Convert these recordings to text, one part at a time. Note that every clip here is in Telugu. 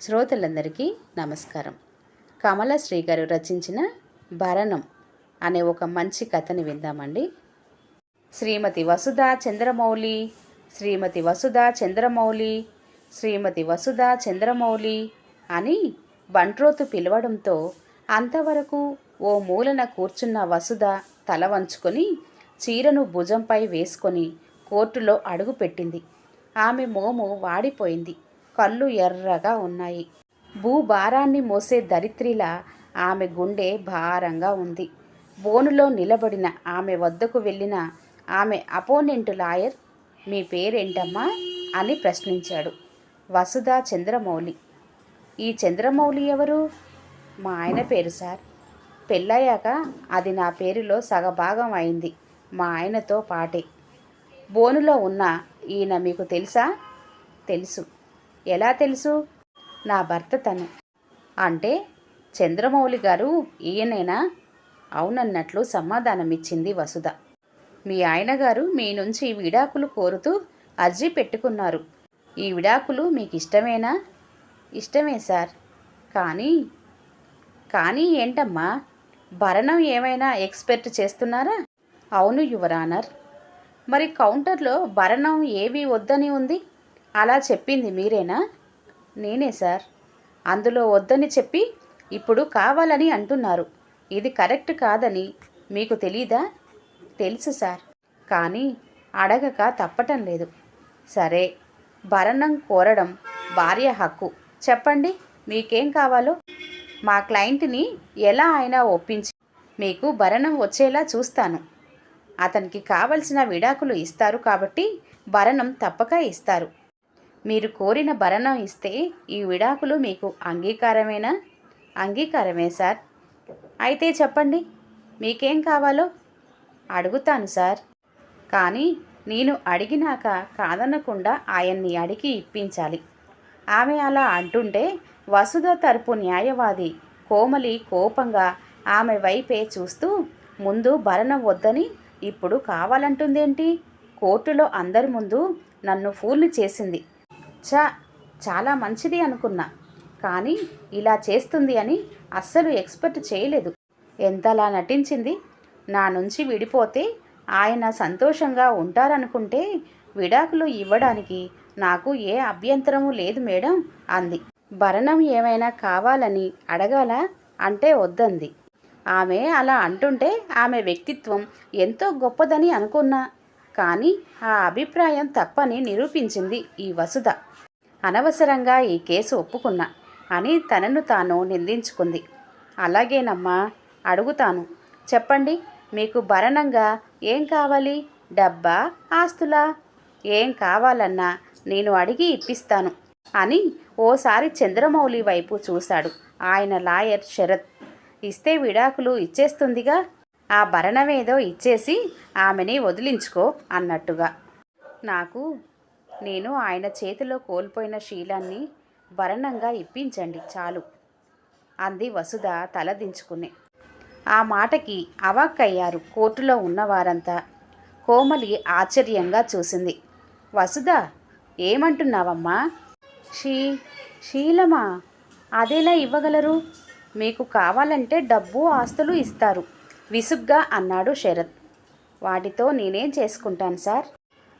శ్రోతలందరికీ నమస్కారం. కమల గారు రచించిన భరణం అనే ఒక మంచి కథని విందామండి. శ్రీమతి వసుధా చంద్రమౌళి శ్రీమతి వసుధా చంద్రమౌళి శ్రీమతి వసుధా చంద్రమౌళి అని బంట్రోతు పిలవడంతో అంతవరకు ఓ మూలన కూర్చున్న వసుధ తల వంచుకొని చీరను భుజంపై వేసుకొని కోర్టులో అడుగుపెట్టింది. ఆమె మోము వాడిపోయింది. కళ్ళు ఎర్రగా ఉన్నాయి. భూభారాన్ని మోసే దరిత్రిలా ఆమె గుండె భారంగా ఉంది. బోనులో నిలబడిన ఆమె వద్దకు వెళ్ళిన ఆమె అపోనెంట్ లాయర్ మీ పేరేంటమ్మా? అని ప్రశ్నించాడు వసుధా చంద్రమౌళి. ఈ చంద్రమౌళి ఎవరు? మా ఆయన పేరు సార్. పెళ్ళయ్యాక అది నా పేరులో సగభాగం అయింది. మా ఆయనతో పాటే. బోనులో ఉన్న ఈయన మీకు తెలుసా? తెలుసు. ఎలా తెలుసు? నా భర్త తను. అంటే చంద్రమౌళి గారు ఈయనేనా? అవునన్నట్లు సమాధానమిచ్చింది వసుధ. మీ ఆయన గారు మీ నుంచి విడాకులు కోరుతూ అర్జీ పెట్టుకున్నారు. ఈ విడాకులు మీకు ఇష్టమేనా ఇష్టమే సార్. కానీ కానీ ఏంటమ్మా? భరణం ఏమైనా ఎక్స్పెక్ట్ చేస్తున్నారా? అవును యువరానర్. మరి కౌంటర్లో భరణం ఏవి వద్దని ఉంది? అలా చెప్పింది మీరేనా? నేనే సార్. అందులో వద్దని చెప్పి ఇప్పుడు కావాలని అంటున్నారు. ఇది కరెక్ట్ కాదని మీకు తెలీదా? తెలుసు సార్. కానీ అడగక తప్పటం లేదు. సరే భరణం కోరడం భార్య హక్కు. చెప్పండి మీకేం కావాలో? మా క్లయింట్ని ఎలా అయినా ఒప్పించి మీకు భరణం వచ్చేలా చూస్తాను. అతనికి కావలసిన విడాకులు ఇస్తారు కాబట్టి భరణం తప్పక ఇస్తారు. మీరు కోరిన భరణం ఇస్తే ఈ విడాకులు మీకు అంగీకారమేనా? అంగీకారమే సార్. అయితే చెప్పండి మీకేం కావాలో? అడుగుతాను సార్. కానీ నేను అడిగినాక కాదనకుండా ఆయన్ని అడిగి ఇప్పించాలి. ఆమె అలా అంటుంటే వసుధ తరపు న్యాయవాది కోమలి కోపంగా ఆమె వైపే చూస్తూ ముందు భరణం వద్దని ఇప్పుడు కావాలంటుందేంటి? కోర్టులో అందరి ముందు నన్ను ఫూల్ని చేసింది. చా చాలా మంచిది అనుకున్నా. కానీ ఇలా చేస్తుంది అని అస్సలు ఎక్స్పెక్ట్ చేయలేదు. ఎంతలా నటించింది? నా నుంచి విడిపోతే ఆయన సంతోషంగా ఉంటారనుకుంటే విడాకులు ఇవ్వడానికి నాకు ఏ అభ్యంతరము లేదు మేడం అంది. భరణం ఏమైనా కావాలని అడగాల? అంటే వద్దంది. ఆమె అలా అంటుంటే ఆమె వ్యక్తిత్వం ఎంతో గొప్పదని అనుకున్నా. కానీ ఆ అభిప్రాయం తప్పని నిరూపించింది ఈ వసుధ. అనవసరంగా ఈ కేసు ఒప్పుకున్నా అని తనను తాను నిందించుకుంది. అలాగేనమ్మా అడుగుతాను. చెప్పండి మీకు భరణంగా ఏం కావాలి? డబ్బా ఆస్తులా? ఏం కావాలన్నా నేను అడిగి ఇప్పిస్తాను అని ఓసారి చంద్రమౌళి వైపు చూశాడు. ఆయన లాయర్ శరత్ ఇస్తే విడాకులు ఇచ్చేస్తుందిగా? ఆ భరణమేదో ఇచ్చేసి ఆమెని వదిలించుకో అన్నట్టుగా. నాకు నేను ఆయన చేతిలో కోల్పోయిన శీలాన్ని భరణంగా ఇప్పించండి చాలు అంది వసుధ తలదించుకుని ఆ మాటకి అవాక్కయ్యారు కోర్టులో ఉన్నవారంతా. కోమలి ఆశ్చర్యంగా చూసింది. వసుధ ఏమంటున్నావమ్మా? షీ శీలమా అదేలా ఇవ్వగలరు? మీకు కావాలంటే డబ్బు ఆస్తులు ఇస్తారు విసుగ్గా అన్నాడు శరత్. వాటితో నేనేం చేసుకుంటాను సార్?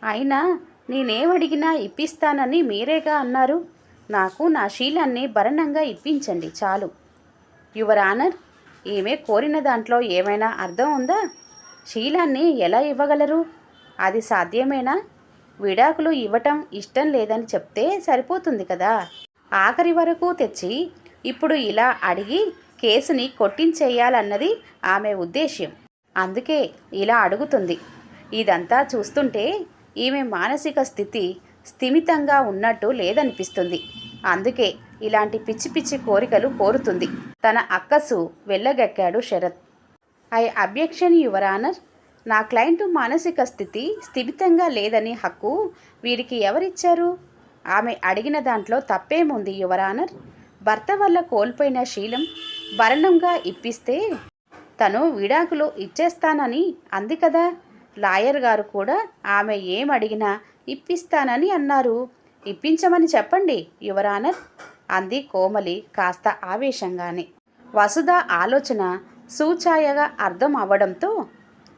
అయినా నేనేమడిగినా ఇప్పిస్తానని మీరేగా అన్నారు? నాకు నా శీలాన్ని భరణంగా ఇప్పించండి చాలు. యువర్ ఆనర్ ఈమె కోరిన దాంట్లో ఏమైనా అర్థం ఉందా? శీలాన్ని ఎలా ఇవ్వగలరు? అది సాధ్యమేనా? విడాకులు ఇవ్వటం ఇష్టం లేదని చెప్తే సరిపోతుంది కదా? ఆఖరి వరకు తెచ్చి ఇప్పుడు ఇలా అడిగి కేసుని కొట్టించేయాలన్నది ఆమె ఉద్దేశ్యం. అందుకే ఇలా అడుగుతుంది. ఇదంతా చూస్తుంటే ఈమె మానసిక స్థితి స్థిమితంగా ఉన్నట్టు లేదనిపిస్తుంది. అందుకే ఇలాంటి పిచ్చి పిచ్చి కోరికలు కోరుతుంది. తన అక్కసు వెళ్ళగక్కాడు Sharath. I objection your honour. నా క్లయింట్ మానసిక స్థితి స్థిమితంగా లేదని హక్కు వీరికి ఎవరిచ్చారు? ఆమె అడిగిన దాంట్లో తప్పేముంది యువర్ ఆనర్? భర్త వల్ల కోల్పోయిన శీలం భరణంగా ఇప్పిస్తే తను విడాకులు ఇచ్చేస్తానని అంది కదా? లాయర్ గారు కూడా ఆమె ఏం అడిగినా ఇప్పిస్తానని అన్నారు. ఇప్పించమని చెప్పండి యువరానర్ అంది కోమలి కాస్త ఆవేశంగానే. వసుధ ఆలోచన సూచాయగా అర్థం అవ్వడంతో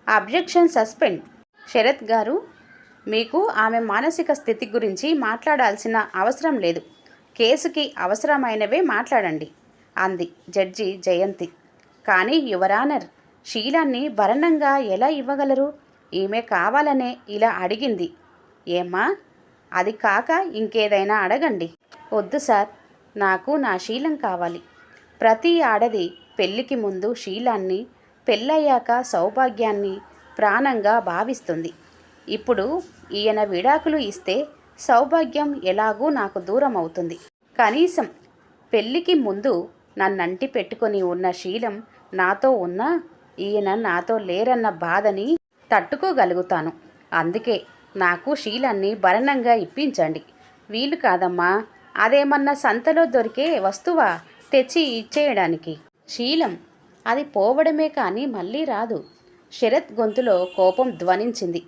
అబ్జెక్షన్ సస్పెండ్. శరత్ గారు మీకు ఆమె మానసిక స్థితి గురించి మాట్లాడాల్సిన అవసరం లేదు. కేసుకి అవసరమైనవే మాట్లాడండి అంది జడ్జి జయంతి. కానీ యువరానర్ శీలాన్ని భరణంగా ఎలా ఇవ్వగలరు? ఈమె కావాలనే ఇలా అడిగింది. ఏమ్మా? అది కాక ఇంకేదైనా అడగండి. వద్దు సార్ నాకు నా శీలం కావాలి. ప్రతి ఆడది పెళ్ళికి ముందు శీలాన్ని పెళ్ళయ్యాక సౌభాగ్యాన్ని ప్రాణంగా భావిస్తుంది. ఇప్పుడు ఈయన విడాకులు ఇస్తే సౌభాగ్యం ఎలాగూ నాకు దూరం అవుతుంది కనీసం పెళ్ళికి ముందు నన్నంటి పెట్టుకొని ఉన్న శీలం నాతో ఉన్నా ఈయన నాతో లేరన్న బాధని తట్టుకోగలుగుతాను. అందుకే నాకు శీలాన్ని భరణంగా ఇప్పించండి. వీలు కాదమ్మా అదేమన్నా సంతలో దొరికే వస్తువా తెచ్చి ఇచ్చేయడానికి? శీలం అది పోవడమే కానీ మళ్ళీ రాదు. శరత్ గొంతులో కోపం ధ్వనించింది.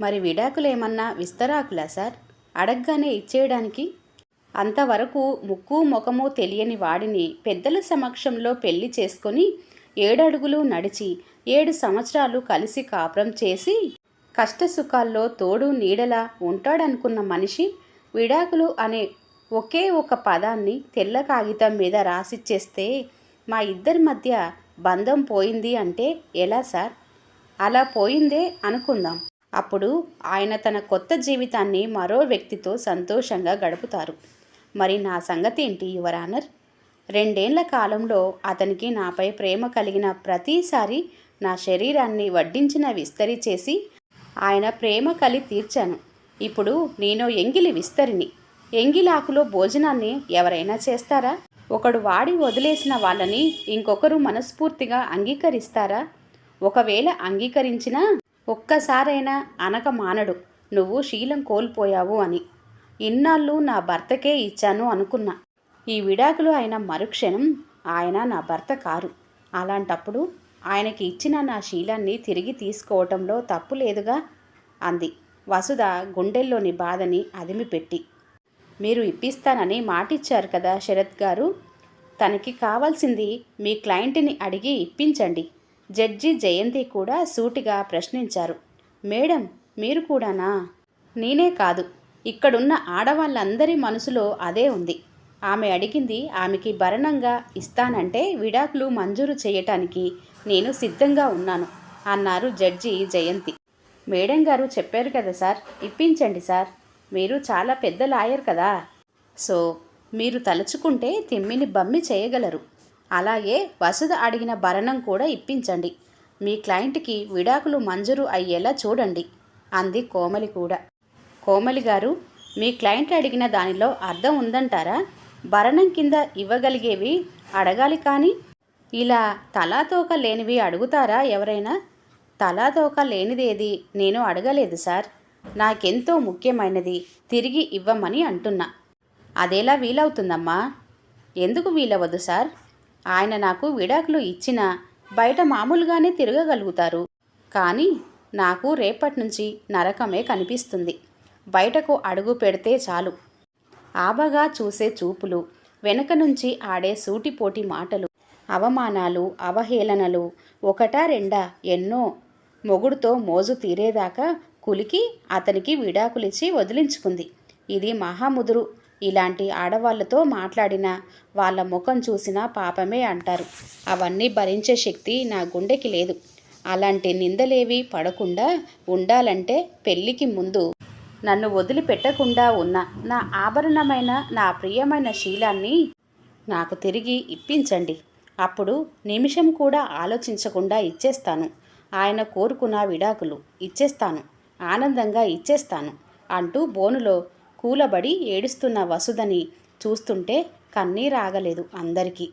మరి విడాకులేమన్నా విస్తరాకులా సార్? అడగ్గానే ఇచ్చేయడానికి? అంతవరకు ముక్కు ముఖము తెలియని వాడిని పెద్దల సమక్షంలో పెళ్ళి చేసుకొని ఏడడుగులు నడిచి ఏడు సంవత్సరాలు కలిసి కాపురం చేసి కష్టసుఖాల్లో తోడు నీడలా ఉంటాడనుకున్న మనిషి విడాకులు అనే ఒకే ఒక పదాన్ని తెల్ల కాగితం మీద రాసిచ్చేస్తే మా ఇద్దరి మధ్య బంధం పోయింది అంటే ఎలా సార్? అలా పోయిందే అనుకుందాం. అప్పుడు ఆయన తన కొత్త జీవితాన్ని మరో వ్యక్తితో సంతోషంగా గడుపుతారు. మరి నా సంగతి ఏంటి యువరానర్ రెండేళ్ళ కాలంలో అతనికి నాపై ప్రేమ కలిగిన ప్రతిసారి నా శరీరాన్ని వడ్డించిన విస్తరి చేసి ఆయన ప్రేమ కలి తీర్చాను. ఇప్పుడు నేను ఎంగిలి విస్తరిని. ఎంగిలాకులో భోజనాన్ని ఎవరైనా చేస్తారా? ఒకడు వాడి వదిలేసిన వాళ్ళని ఇంకొకరు మనస్ఫూర్తిగా అంగీకరిస్తారా? ఒకవేళ అంగీకరించినా ఒక్కసారైనా అనక మానడు. నువ్వు శీలం కోల్పోయావు అని. ఇన్నాళ్ళు నా భర్తకే ఇచ్చాను అనుకున్నా. ఈ విడాకులు అయిన మరుక్షణం ఆయన నా భర్త కారు. అలాంటప్పుడు ఆయనకి ఇచ్చిన నా శీలాన్ని తిరిగి తీసుకోవటంలో తప్పు లేదుగా అంది. వసుధ గుండెల్లోని బాధని అదిమిపెట్టి. మీరు ఇప్పిస్తానని మాటిచ్చారు కదా శరత్ గారు. తనకి కావాల్సింది మీ క్లయింట్ని అడిగి ఇప్పించండి. జడ్జి జయంతి కూడా సూటిగా ప్రశ్నించారు. మేడం మీరు కూడానా? నేనే కాదు. ఇక్కడున్న ఆడవాళ్ళందరి మనసులో అదే ఉంది. ఆమె అడిగింది ఆమెకి భరణంగా ఇస్తానంటే విడాకులు మంజూరు చేయటానికి నేను సిద్ధంగా ఉన్నాను అన్నారు జడ్జి జయంతి. మేడం గారు చెప్పారు కదా సార్ ఇప్పించండి సార్. మీరు చాలా పెద్ద లాయర్ కదా. సో మీరు తలుచుకుంటే తిమ్మిని బమ్మి చేయగలరు. అలాగే వసుధ అడిగిన భరణం కూడా ఇప్పించండి. మీ క్లయింట్కి విడాకులు మంజూరు అయ్యేలా చూడండి అంది కోమలి కూడా. కోమలి గారు మీ క్లయింట్ అడిగిన దానిలో అర్థం ఉందంటారా? భరణం కింద ఇవ్వగలిగేవి అడగాలి కానీ? ఇలా తలాతోక లేనివి అడుగుతారా ఎవరైనా? తలాతోక లేనిదేది నేను అడగలేదు సార్. నాకెంతో ముఖ్యమైనది తిరిగి ఇవ్వమని అంటున్నా. అదేలా వీలవుతుందమ్మా? ఎందుకు వీలవ్వదు సార్? ఆయన నాకు విడాకులు ఇచ్చినా బయట మామూలుగానే తిరగగలుగుతారు. కానీ నాకు రేపటి నుంచి నరకమే కనిపిస్తుంది. బయటకు అడుగు పెడితే చాలు. ఆబగా చూసే చూపులు వెనక నుంచి ఆడే సూటిపోటి మాటలు అవమానాలు అవహేళనలు ఒకటా రెండా ఎన్నో మొగుడుతో మోజు తీరేదాకా కులికి అతనికి విడాకులిచ్చి వదిలించుకుంది. ఇది మహాముదురు. ఇలాంటి ఆడవాళ్ళతో మాట్లాడినా వాళ్ళ ముఖం చూసినా పాపమే అంటారు. అవన్నీ భరించే శక్తి నా గుండెకి లేదు. అలాంటి నిందలేవి పడకుండా ఉండాలంటే పెళ్ళికి ముందు నన్ను వదిలిపెట్టకుండా ఉన్న నా ఆభరణమైన నా ప్రియమైన శీలాన్ని నాకు తిరిగి ఇప్పించండి. అప్పుడు నిమిషం కూడా ఆలోచించకుండా ఇచ్చేస్తాను. ఆయన కోరుకున్న విడాకులు ఇచ్చేస్తాను. ఆనందంగా ఇచ్చేస్తాను అంటూ బోనులో కూలబడి ఏడుస్తున్న వసుదని చూస్తుంటే కన్నీరాగలేదు అందరికీ.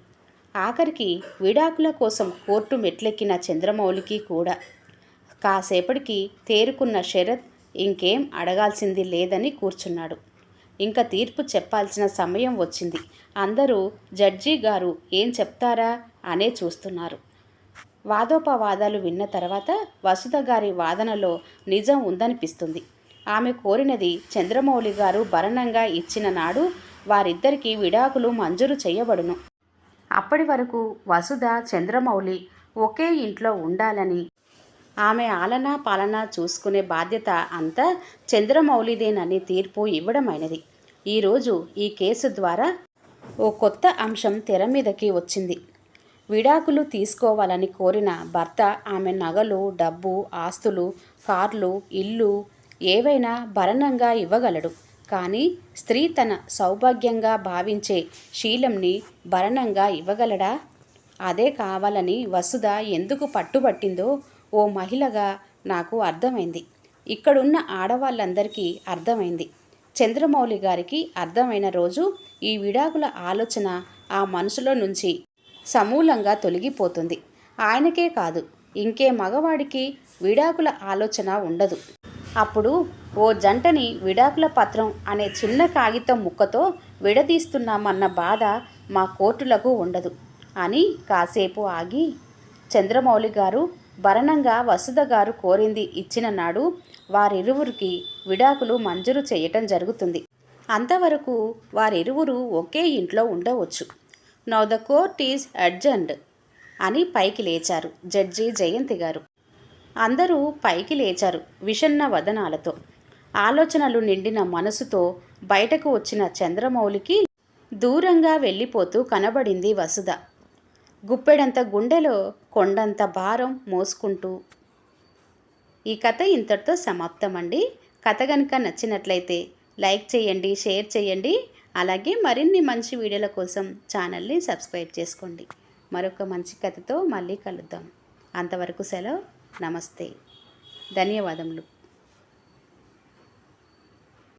ఆఖరికి విడాకుల కోసం కోర్టు మెట్లెక్కిన చంద్రమౌళికి కూడా. కాసేపటికి తేరుకున్న శరత్ ఇంకేం అడగాల్సింది లేదని కూర్చున్నాడు. ఇంకా తీర్పు చెప్పాల్సిన సమయం వచ్చింది. అందరూ జడ్జి గారు ఏం చెప్తారా అనే చూస్తున్నారు. వాదోపవాదాలు విన్న తర్వాత వసుధ గారి వాదనలో నిజం ఉందనిపిస్తుంది. ఆమె కోరినది చంద్రమౌళి గారు భరణంగా ఇచ్చిన నాడు వారిద్దరికీ విడాకులు మంజూరు చేయబడును. అప్పటి వరకు వసుధ చంద్రమౌళి ఒకే ఇంట్లో ఉండాలని ఆమె ఆలనా పాలన చూసుకునే బాధ్యత అంతా చంద్రమౌళిదేనని తీర్పు ఇవ్వడమైనది. ఈరోజు ఈ కేసు ద్వారా ఓ కొత్త అంశం తెర మీదకి వచ్చింది. విడాకులు తీసుకోవాలని కోరిన భర్త ఆమె నగలు డబ్బు ఆస్తులు కార్లు ఇల్లు ఏవైనా భరణంగా ఇవ్వగలడు. కానీ స్త్రీ తన సౌభాగ్యంగా భావించే శీలంని భరణంగా ఇవ్వగలడా? అదే కావాలని వసుధ ఎందుకు పట్టుబట్టిందో ఓ మహిళగా నాకు అర్థమైంది. ఇక్కడున్న ఆడవాళ్ళందరికీ అర్థమైంది. చంద్రమౌళి గారికి అర్థమైన రోజు ఈ విడాకుల ఆలోచన ఆ మనసులో నుంచి సమూలంగా తొలగిపోతుంది. ఆయనకే కాదు ఇంకే మగవాడికి విడాకుల ఆలోచన ఉండదు. అప్పుడు ఓ జంటని విడాకుల పత్రం అనే చిన్న కాగితం ముక్కతో విడదీస్తున్నామన్న బాధ మా కోర్టులకు ఉండదు అని కాసేపు ఆగి చంద్రమౌళి గారు భరణంగా వసుధ గారు కోరింది ఇచ్చిన నాడు వారిరువురికి విడాకులు మంజూరు చేయటం జరుగుతుంది. అంతవరకు వారిరువురు ఒకే ఇంట్లో ఉండవచ్చు. Now the court is adjourned అని పైకి లేచారు జడ్జి జయంతి గారు. అందరూ పైకి లేచారు విషన్న వదనాలతో. ఆలోచనలు నిండిన మనసుతో బయటకు వచ్చిన చంద్రమౌళికి దూరంగా వెళ్ళిపోతూ కనబడింది వసుధ. గుప్పెడంత గుండెలో కొండంత భారం మోసుకుంటూ. ఈ కథ ఇంతటితో సమాప్తం అండి కథ కనుక నచ్చినట్లయితే లైక్ చేయండి షేర్ చేయండి. అలాగే మరిన్ని మంచి వీడియోల కోసం ఛానల్ని సబ్స్క్రైబ్ చేసుకోండి. మరొక మంచి కథతో మళ్ళీ కలుద్దాం. అంతవరకు సెలవు. నమస్తే. ధన్యవాదములు.